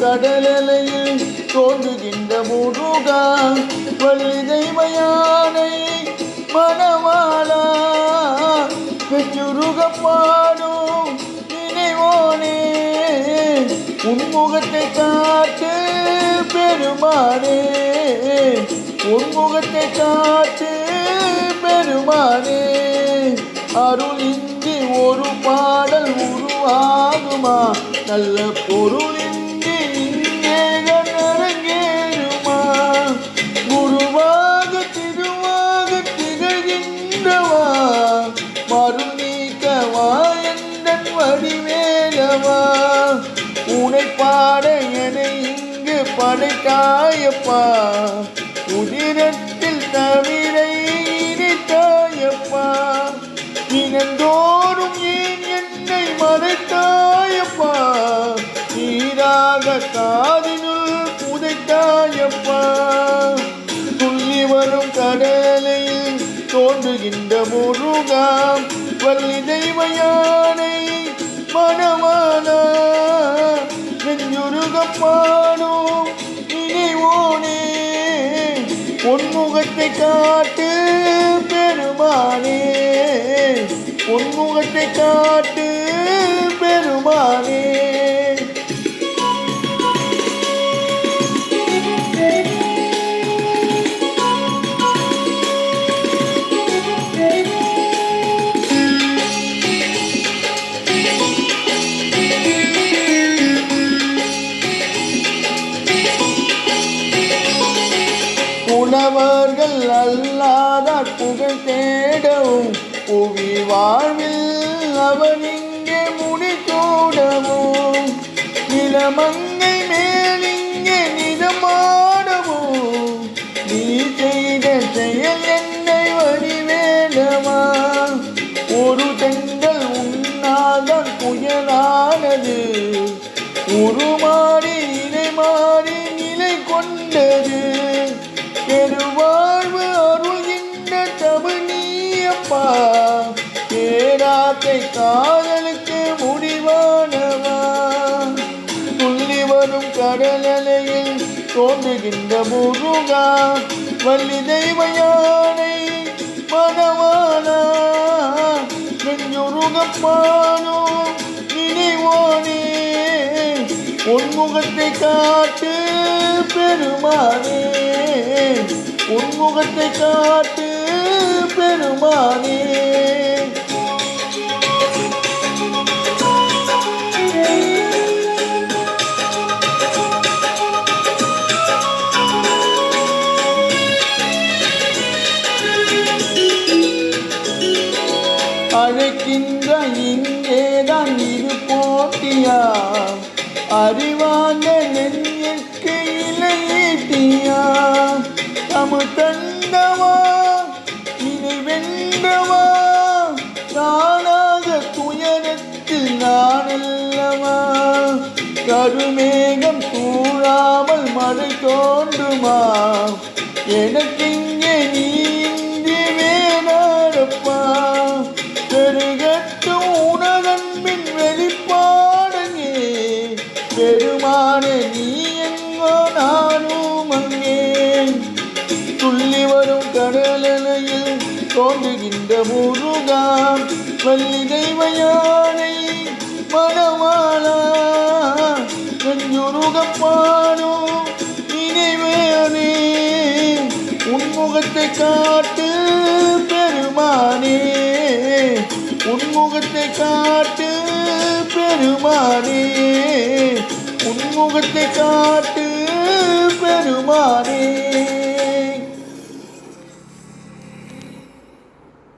கடலையில் தோன்றுகின்ற முருகா வள்ளி தெய்வயானை மணவாளா பெற்றுருக பாடும் நினைவோனே உன்முகத்தை காட்டு பெருமானே உன்முகத்தை காட்டு பெருமானே. அருள் இன்றி ஒரு பாடல் உருவாகுமா? நல்ல பொருளின் நீக்கவா? மருள் நீக்கவா? எந்தன் வடிவேலவா? உனை பாட என இங்கு படைத்தாயப்பா. உதிரத்தில் தமிழை இணைத்தாயப்பா தினந்தோறும் ஏன் என்னை மறைத்தாயப்பா? நீராக காதினுள் புதைத்தாயப்பா. துள்ளி வரும் கடை தோன்றுகின்ற முருகா வள்ளி தெய்வ யானை மனமான நெஞ்சுருகப்பாடும் இணைவோனே பொன்முகத்தை காட்டு பெருமானே பொன்முகத்தை காட்டு புலவர்கள் அல்லாத புகழ் தேடவும் புவி வாழ்வில் அவர் இங்கே முடிசூடவும் நிலமங்கை மேல் இங்கே நிதமாடவும் நீ செய்த செயல் என்னை வழிவேடமா ஒரு தங்கள் உன்னால்தான் புயலானது. உருமாறி இணை மாறி காதலுக்கு முடிவானவா? துள்ளி வரும் கடலலையில் தோன்றுகின்ற முருகா வள்ளி தெய்வயானை மனவானா நெஞ்சுருகப்பானோ நினைவோனே உன்முகத்தை காட்டு பெருமானே. உன்முகத்தை காட்டு பெருமானே. இங்கேதான் இது போட்டியா அறிவான நெஞ்சுக்கு இலையீட்டியா தமிழ் தந்தவா இதை வென்றவா தானாக துயரத்தில் நானல்லவா. கருமேகம் தூழாமல் மழை தோன்றுமா. எனக்கிங்கே நீ நெஞ்சுருகப்பானோ நினைவேனே உன்முகத்தை காட்டு பெருமானே. உன்முகத்தை காட்டு பெருமானே. உன்முகத்தை காட்டு